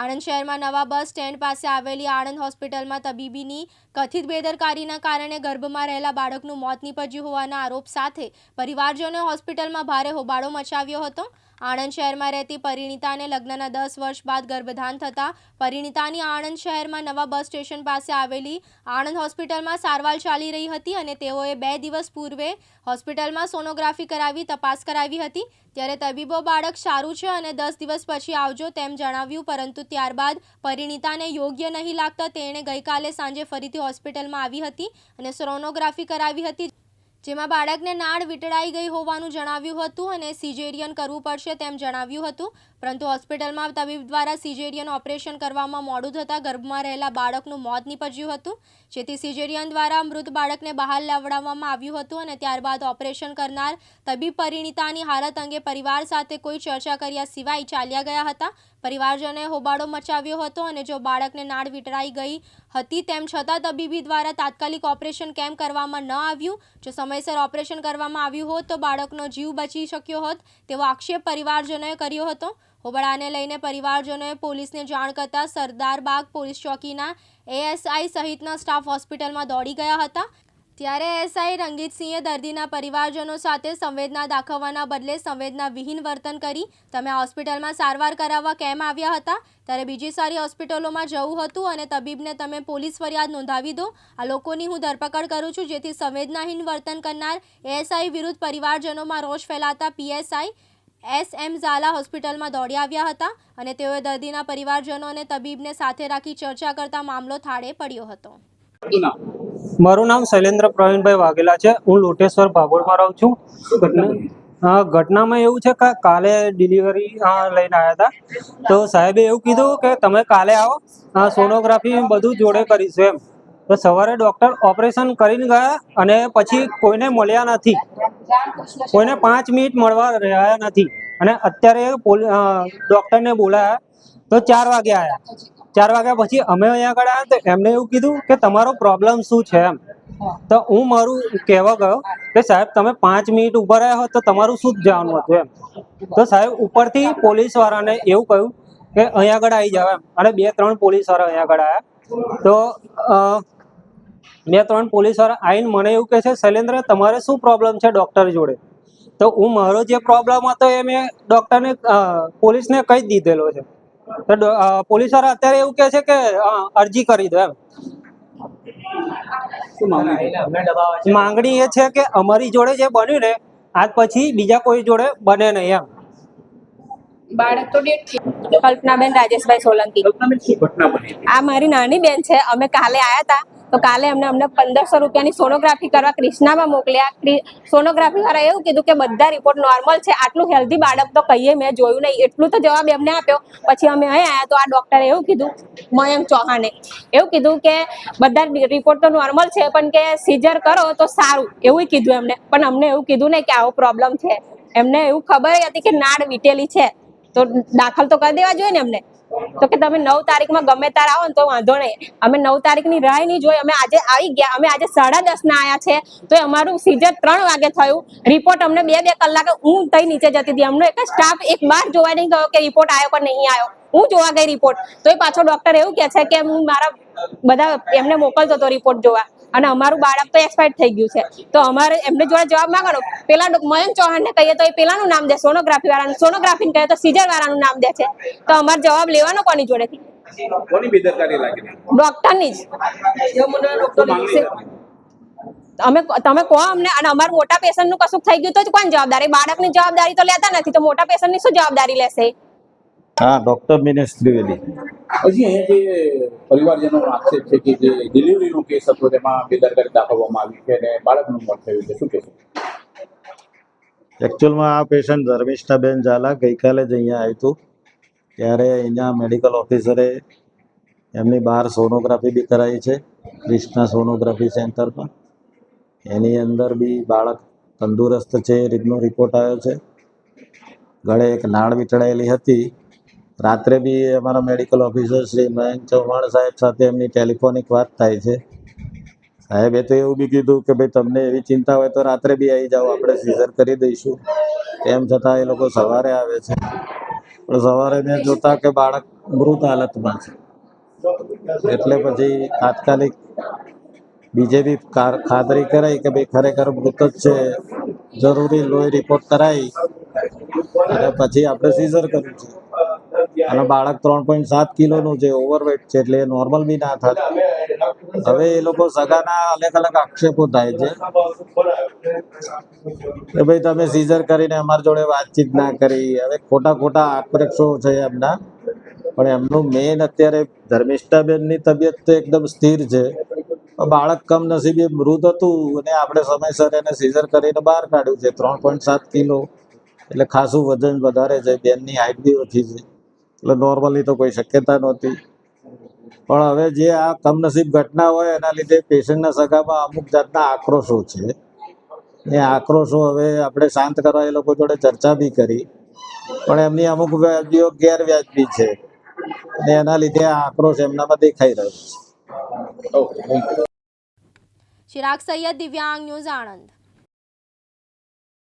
આણંદ શહેરમાં નવા bus stand પાસે આવેલી આણંદ હોસ્પિટલમાં તબીબીની કથિત બેદરકારીના કારણે ગર્ભમાં રહેલા બાળકનું મોત નીપજ્યું હોવાના આરોપ સાથે પરિવારજનોએ હોસ્પિટલમાં ભારે હોબાળો મચાવ્યો હતો. આણંદ શહેરમાં રહેતી પરિણીતાને લગ્નના દસ વર્ષ બાદ ગર્ભધાન થતાં પરિણીતાની આણંદ શહેરમાં નવા બસ સ્ટેશન પાસે આવેલી આણંદ હોસ્પિટલમાં સારવાર ચાલી રહી હતી અને તેઓએ બે દિવસ પૂર્વે હોસ્પિટલમાં સોનોગ્રાફી કરાવી, તપાસ કરાવી હતી. ત્યારે તબીબો બાળક સારું છે અને દસ દિવસ પછી આવજો તેમ જણાવ્યું, પરંતુ ત્યારબાદ પરિણીતાને યોગ્ય નહીં લાગતા તેણે ગઈકાલે સાંજે ફરીથી હોસ્પિટલમાં આવી હતી અને સોનોગ્રાફી કરાવી હતી. જેમાં બાળકને નાળ વીંટળાઈ ગઈ હોવાનું જણાવ્યું હતું અને સિઝેરિયન કરવું પડશે તેમ જણાવ્યું હતું. પરંતુ હોસ્પિટલમાં તબીબ દ્વારા સિઝેરિયન ઓપરેશન કરવામાં મોડું થતાં ગર્ભમાં રહેલા બાળકનું મોત નીપજ્યું હતું, જેથી સિઝેરિયન દ્વારા મૃત બાળકને બહાર લાવડાવવામાં આવ્યું હતું અને ત્યારબાદ ઓપરેશન કરનાર તબીબ પરિણીતાની હાલત અંગે પરિવાર સાથે કોઈ ચર્ચા કર્યા સિવાય ચાલ્યા ગયા હતા. પરિવારજનોએ હોબાળો મચાવ્યો હતો અને જો બાળકને નાળ વીંટળાઈ ગઈ હતી તેમ છતાં તબીબી દ્વારા તાત્કાલિક ઓપરેશન કેમ કરવામાં ન આવ્યું, જો સમયસર ઓપરેશન કરવામાં આવ્યું હોત તો બાળકનો જીવ બચી શક્યો હોત તેવો આક્ષેપ પરિવારજનોએ કર્યો હતો. હોબાળાને લઈને પરિવારજનોએ પોલીસને જાણ કરતાં સરદારબાગ પોલીસ ચોકીના એએસઆઈ સહિતના સ્ટાફ હોસ્પિટલમાં દોડી ગયા હતા. ત્યારે એસઆઈ રંગીતસિંહે દર્દીના પરિવારજનો સાથે સંવેદના દાખવવાના બદલે સંવેદના વિહીન વર્તન કરી તમે હોસ્પિટલમાં સારવાર કરાવવા કેમ આવ્યા હતા? ત્યારે બીજી સારી હોસ્પિટલોમાં જવું હતું અને તબીબને તમે પોલીસ ફરિયાદ નોંધાવી દો. આ લોકોની હું ધરપકડ કરું છું જેથી સંવેદનાહીન વર્તન કરનાર એએસઆઈ વિરુદ્ધ પરિવારજનોમાં રોષ ફેલાતા પીએસઆઈ એસ એમ ઝાલા હોસ્પિટલમાં દોડી આવ્યા હતા અને તેઓએ દર્દીના પરિવારજનો અને તબીબને સાથે રાખી ચર્ચા કરતા મામલો થાળે પડ્યો હતો. મારું નામ શૈલેન્દ્ર પ્રવીણભાઈ વાઘેલા છે. હું લોટેશ્વર ભાગોળમાં રહું છું. ઘટનામાં એવું છે કે કાલે ડિલિવરી લઈને આવ્યા હતા તો સાહેબે એવું કીધું કે તમે કાલે આવો. સોનોગ્રાફી બધું જોડે કરીશું એમ. તો સવારે ડૉક્ટર ઓપરેશન કરીને ગયા અને પછી કોઈને મળ્યા નથી. કોઈને પાંચ મિનિટ મળવા રહ્યા નથી. અને અત્યારે ડૉક્ટરને બોલાયા. તો ચાર વાગે આવ્યા ચાર વાગ્યા પછી અમે અહીંયા આગળ આવ્યા તો એમને એવું કીધું કે તમારો પ્રોબ્લેમ શું છે એમ. તો હું મારું કહેવા ગયો કે સાહેબ તમે પાંચ મિનિટ ઊભા રહ્યા હો તો તમારું શું જવાનું હતું એમ. તો સાહેબ ઉપરથી પોલીસ વાળાને એવું કહ્યું કે અહીંયા આગળ આવી જાવ એમ. અને બે ત્રણ પોલીસવાળા અહીંયા આગળ આવ્યા તો બે ત્રણ પોલીસવાળા આવીને મને એવું કહે છે શૈલેન્દ્ર તમારે શું પ્રોબ્લેમ છે ડૉક્ટર જોડે? તો હું મારો જે પ્રોબ્લેમ હતો એ મેં ડૉક્ટરને પોલીસને કહી દીધેલો છે. તો પોલીસવાળા અત્યારે એવું કહે છે કે અરજી કરી દો એમ. માંગણી એ છે કે અમારી જોડે જે બન્યું ને આજ પછી બીજા કોઈ જોડે બને નહીં એમ. બાળક તો કલ્પનાબેન રાજેશભાઈ સોલંકી? આ મારી નાની બેન છે. અમે કાલે આયા હતા તો કાલે અમને અમને પંદરસો રૂપિયાની સોનોગ્રાફી કરવા ક્રિષ્નામાં મોકલ્યા. સોનોગ્રાફી વાળા એવું કીધું કે બધા રિપોર્ટ નોર્મલ છે, આટલું હેલ્ધી બાળક તો કહીએ મેં જોયું નહીં. એટલું તો જવાબ એમને આપ્યો. પછી અમે અહીં આયા તો આ ડોક્ટરે એવું કીધું, મયંક ચૌહાણે એવું કીધું કે બધા રિપોર્ટ તો નોર્મલ છે, પણ કે સિઝર કરો તો સારું. એવું કીધું એમને. પણ અમને એવું કીધું નહીં કે આવો પ્રોબ્લેમ છે. એમને એવું ખબર હતી કે નાડ વીટેલી છે. તો દાખલ તો કરી દેવા જોઈએ ને એમને. તો કે તમે નવ તારીખમાં ગમે ત્યારે આવો ને તો વાંધો નહીં. અમે નવ તારીખની રાહ નહીં જોઈ. અમે આજે આવી ગયા. અમે આજે સાડા દસ ના આવ્યા છે. તો અમારું સીઝર ત્રણ વાગે થયું. રિપોર્ટ અમને બે બે કલાકે હું તઈ નીચે જતી હતી. અમને એક સ્ટાફ એક બાર જોવા નહીં ગયો કે રિપોર્ટ આવ્યો કે નહીં આવ્યો હું જોવા ગઈ રિપોર્ટ. તો એ પાછો ડોક્ટર એવું કે છે કે હું મારા બધા એમને મોકલતો હતો રિપોર્ટ જોવા. અને અમારું બાળક તો એક્સપાયર થઈ ગયું છે. તો અમારે એમને જોડે જવાબ માંગવાનો. પેલા મયંક ચૌહાણ ને કહીએ તો એ પેલાનું નામ દે સોનોગ્રાફી વાળાનું. સોનોગ્રાફી કહીએ તો સીઝર વાળાનું નામ દે છે. તો અમારે જવાબ લેવાનો કોની જોડેથી? કોની બેદરકારી લાગી ડોક્ટરની જ? અમે તમે કહો અમને અને અમારું મોટા પેશન્ટનું કશું થઈ ગયું તો કોણ જવાબદારી? બાળકની જવાબદારી તો લેતા નથી તો મોટા પેશન્ટની શું જવાબદારી લેશે? હા ડોક્ટર મિનેશ ત્રિવેદી હજી અહીંયા જે પરિવારજનો આક્ષેપ છે કે જે ડિલિવરીનો કેસ હતો, તેમાં બેદરકારી દાખવવામાં આવી છે અને બાળકનું મોત થયું છે. શું કહેશો? એકચ્યુઅલમાં આ પેશન્ટ ધર્મિષ્ઠાબેન ઝાલા ગઈકાલે જ અહીંયા આવ્યું ત્યારે અહીંયા મેડિકલ ઓફિસરે એમની બહાર સોનોગ્રાફી બી કરાવી છે ક્રિષ્ના સોનોગ્રાફી સેન્ટરમાં એની અંદર બી બાળક તંદુરસ્ત છે એ રીતનો રિપોર્ટ આવ્યો છે. ગળે એક નાળ વીંટળાયેલી હતી. રાત્રે બી અમારા મેડિકલ ઓફિસર શ્રી મયંક ચૌહાણ સાહેબ સાથે એમની ટેલિફોનિક વાત થાય છે. સાહેબે તો એવું બી કીધું કે ભાઈ તમને એવી ચિંતા હોય તો રાત્રે બી આવી જાઓ, આપણે સીઝર કરી દઈશું. તેમ છતાં એ લોકો સવારે આવે છે. પણ સવારે મેં જોતા કે બાળક મૃત હાલતમાં છે. એટલે પછી તાત્કાલિક બીજે બી ખાતરી કરાઈ કે ભાઈ ખરેખર મૃત જ છે, જરૂરી લોહી રિપોર્ટ કરાવી અને પછી આપણે સીઝર કર્યું છે. અને બાળક ત્રણ પોઈન્ટ સાત કિલોનું છે ઓવરવેટ છે એટલે નોર્મલ બી ના થાય. હવે એ લોકો સગાના અલગ અલગ આક્ષેપો થાય છે. કે ભાઈ તમે સીઝર કરીને અમારી જોડે વાતચીત ના કરી. હવે ખોટા ખોટા આક્ષેપો છે એમના. પણ એમનું મેઇન અત્યારે ધર્મિષ્ઠાબેનની તબિયત તો એકદમ સ્થિર છે. બાળક કમનસીબે મૃત હતું અને આપણે સમયસર એને સીઝર કરીને બહાર કાઢ્યું છે. ત્રણ પોઈન્ટ સાત કિલો. એટલે ખાસું વજન વધારે છે. બેનની હાઇટ બી ઓછી છે. એટલે નોર્મલી તો કોઈ શક્યતા નહોતી. પણ હવે જે આ કમનસીબ ઘટના હોય એના લીધે પેશન્ટના સગામાં અમુક જાતના આક્રોશો છે. એ આક્રોશો હવે આપણે શાંત કરવા એ લોકો જોડે ચર્ચા બી કરી. પણ એમની અમુક વ્યાજબીઓ ગેરવ્યાજબી છે. અને એના લીધે આ આક્રોશ એમનામાં દેખાઈ રહ્યો છે. ચિરાગ સૈયદ દિવ્યાંગ ન્યૂઝ આણંદ.